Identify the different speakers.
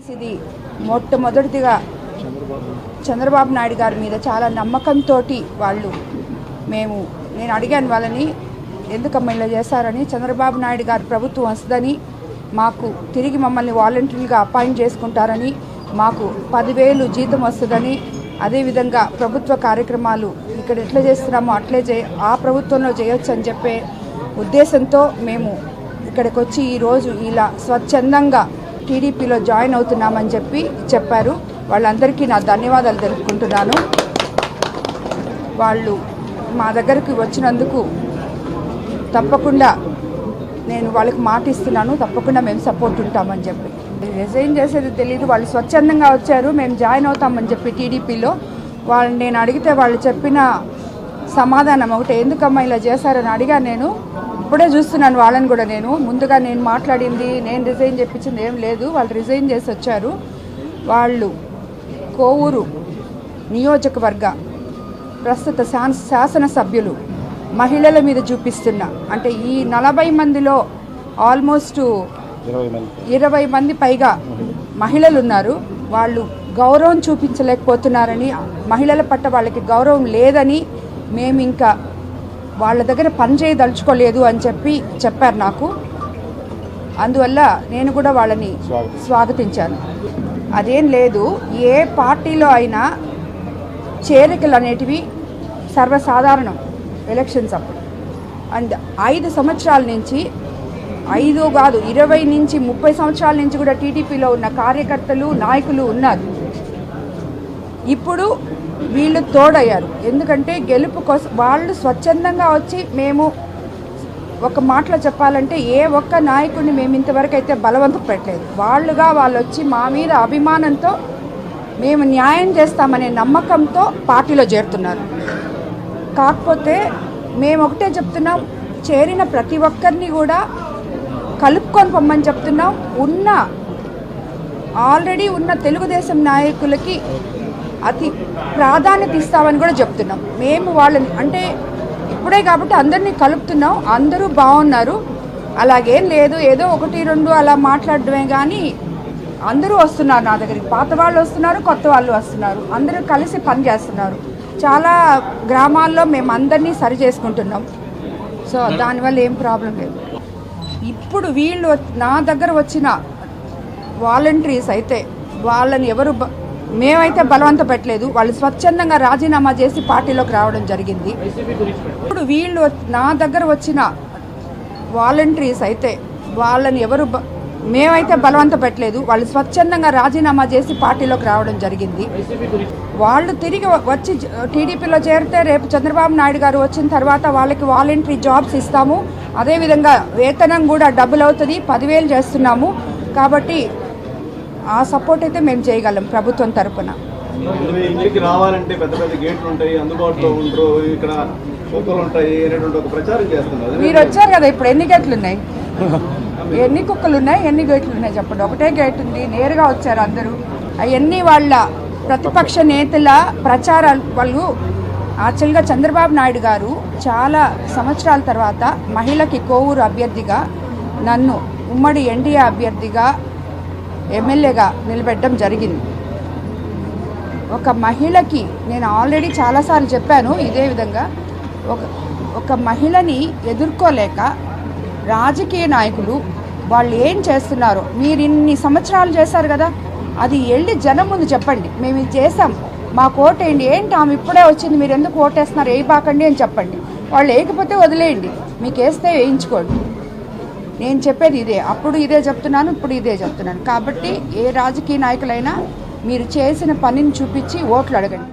Speaker 1: తెలిసి ఇది మొట్టమొదటిదిగా చంద్రబాబు నాయుడు గారి మీద చాలా నమ్మకంతో వాళ్ళు మేము నేను అడిగాను వాళ్ళని ఎందుకమ్మా ఇలా చేశారని? చంద్రబాబు నాయుడు గారి ప్రభుత్వం వస్తుందని మాకు తిరిగి మమ్మల్ని వాలంటీర్లుగా అపాయింట్ చేసుకుంటారని మాకు పదివేలు జీతం వస్తుందని అదేవిధంగా ప్రభుత్వ కార్యక్రమాలు ఇక్కడ ఎట్లా చేస్తున్నామో అట్లే చే ఆ ప్రభుత్వంలో చేయొచ్చు అని చెప్పే ఉద్దేశంతో మేము ఇక్కడికి వచ్చి ఈరోజు ఇలా స్వచ్ఛందంగా టీడీపీలో జాయిన్ అవుతున్నామని చెప్పి చెప్పారు. వాళ్ళందరికీ నా ధన్యవాదాలు తెలుపుకుంటున్నాను. వాళ్ళు మా దగ్గరకు వచ్చినందుకు తప్పకుండా నేను వాళ్ళకి మాట ఇస్తున్నాను. తప్పకుండా మేము సపోర్ట్ ఉంటామని చెప్పి. రిజైన్ చేసేది తెలియదు వాళ్ళు స్వచ్ఛందంగా వచ్చారు. మేము జాయిన్ అవుతామని చెప్పి టీడీపీలో. వాళ్ళు నేను అడిగితే వాళ్ళు చెప్పిన సమాధానం ఒకటి. ఎందుకమ్మా ఇలా చేశారని అడిగాను నేను. ఇప్పుడే చూస్తున్నాను వాళ్ళని కూడా నేను. ముందుగా నేను మాట్లాడింది నేను రిజైన్ చెప్పించింది ఏం లేదు. వాళ్ళు రిజైన్ చేసి వచ్చారు. వాళ్ళు కోవూరు నియోజకవర్గ ప్రస్తుత శాస శాసనసభ్యులు మహిళల మీద చూపిస్తున్న అంటే ఈ నలభై మందిలో ఆల్మోస్ట్
Speaker 2: ఇరవై మంది.
Speaker 1: ఇరవై మంది పైగా మహిళలు ఉన్నారు. వాళ్ళు గౌరవం చూపించలేకపోతున్నారని మహిళల పట్ల వాళ్ళకి గౌరవం లేదని మేము ఇంకా వాళ్ళ దగ్గర పని చేయదలుచుకోలేదు అని చెప్పి చెప్పారు నాకు. అందువల్ల నేను కూడా వాళ్ళని
Speaker 2: స్వాగతం.
Speaker 1: స్వాగతించాను. అదేం లేదు ఏ పార్టీలో అయినా చేరికలు అనేటివి సర్వసాధారణం ఎలక్షన్స్ అప్పుడు. అండ్ ఐదు సంవత్సరాల నుంచి ఐదు కాదు ఇరవై నుంచి ముప్పై సంవత్సరాల నుంచి కూడా టీడీపీలో ఉన్న కార్యకర్తలు నాయకులు ఉన్నారు. ఇప్పుడు వీళ్ళు తోడయ్యారు. ఎందుకంటే గెలుపు కోసం వాళ్ళు స్వచ్ఛందంగా వచ్చి మేము ఒక మాటలో చెప్పాలంటే ఏ ఒక్క నాయకుడిని మేము ఇంతవరకు అయితే బలవంతం పెట్టలేదు. వాళ్ళుగా వాళ్ళు వచ్చి మా మీద అభిమానంతో మేము న్యాయం చేస్తామనే నమ్మకంతో పార్టీలో చేరుతున్నారు. కాకపోతే మేము ఒకటే చెప్తున్నాం చేరిన ప్రతి ఒక్కరిని కూడా కలుపుకొని పొమ్మని చెప్తున్నాం. ఉన్న ఆల్రెడీ ఉన్న తెలుగుదేశం నాయకులకి అతి ప్రాధాన్యత ఇస్తామని కూడా చెప్తున్నాం. మేము వాళ్ళని అంటే ఇప్పుడే కాబట్టి అందరినీ కలుపుతున్నాం. అందరూ బాగున్నారు. అలాగేం లేదు. ఏదో ఒకటి రెండు అలా మాట్లాడడమే కానీ అందరూ వస్తున్నారు నా దగ్గరికి. పాత వాళ్ళు వస్తున్నారు కొత్త వాళ్ళు వస్తున్నారు. అందరూ కలిసి పని చేస్తున్నారు. చాలా గ్రామాల్లో మేము అందరినీ సరి చేసుకుంటున్నాం. సో దానివల్ల ఏం ప్రాబ్లం లేదు. ఇప్పుడు వీళ్ళు నా దగ్గర వచ్చిన వాలంటీర్స్ అయితే వాళ్ళని ఎవరు బ- మేమైతే బలవంత పెట్టలేదు. వాళ్ళు స్వచ్ఛందంగా రాజీనామా చేసి పార్టీలోకి రావడం జరిగింది. ఇప్పుడు వీళ్ళు నా దగ్గర వచ్చిన వాలంటీర్స్ అయితే వాళ్ళని ఎవరు బ- మేమైతే బలవంత పెట్టలేదు. వాళ్ళు స్వచ్ఛందంగా రాజీనామా చేసి పార్టీలోకి రావడం జరిగింది. వాళ్ళు తిరిగి వచ్చి టీడీపీలో చేరితే రేపు చంద్రబాబు నాయుడు గారు వచ్చిన తర్వాత వాళ్ళకి వాలంటరీ జాబ్స్ ఇస్తాము. అదేవిధంగా వేతనం కూడా డబ్బులు అవుతుంది. పదివేలు చేస్తున్నాము. కాబట్టి ఆ సపోర్ట్ అయితే మేము చేయగలం ప్రభుత్వం తరపున.
Speaker 3: మీ ఇంటికి రావాలంటే పెద్ద పెద్ద గేట్లు ఉంటాయి అందుబాటులో ఉండరు ఇక్కడ కుక్కలు ఉంటాయి అనేటువంటి ఒక ప్రచారం చేస్తున్నారు.
Speaker 1: మీరు వచ్చారు కదా ఇప్పుడు ఎన్ని గేట్లు ఉన్నాయి? ఎన్ని కుక్కలు ఉన్నాయి ఎన్ని గేట్లు ఉన్నాయి చెప్పండి. ఒకటే గేట్ ఉంది నేరుగా వచ్చారు అందరూ. అవన్నీ వాళ్ళ ప్రతిపక్ష నేతల ప్రచారాలు. వాళ్ళు యాక్చువల్గా చంద్రబాబు నాయుడు గారు చాలా సంవత్సరాల తర్వాత మహిళకి కోవూరు అభ్యర్థిగా నన్ను ఉమ్మడి ఎన్డీఏ అభ్యర్థిగా ఎమ్మెల్యేగా నిలబెట్టడం జరిగింది. ఒక మహిళకి నేను ఆల్రెడీ చాలాసార్లు చెప్పాను ఇదే విధంగా. ఒక ఒక మహిళని ఎదుర్కోలేక రాజకీయ నాయకులు వాళ్ళు ఏం చేస్తున్నారో మీరు ఇన్ని సంవత్సరాలు చేశారు కదా అది వెళ్ళి జనం ముందు చెప్పండి. మేము ఇది చేసాం మా ఓటేయండి. ఏంటి ఆమె ఇప్పుడే వచ్చింది మీరు ఎందుకు ఓటేస్తున్నారు? వేయబాకండి అని చెప్పండి. వాళ్ళు వేయకపోతే వదిలేయండి. మీకు వేస్తే వేయించుకోండి. నేను చెప్పేది ఇదే. అప్పుడు ఇదే చెప్తున్నాను ఇప్పుడు ఇదే చెప్తున్నాను. కాబట్టి ఏ రాజకీయ నాయకులైనా మీరు చేసిన పనిని చూపించి ఓట్లు అడగండి.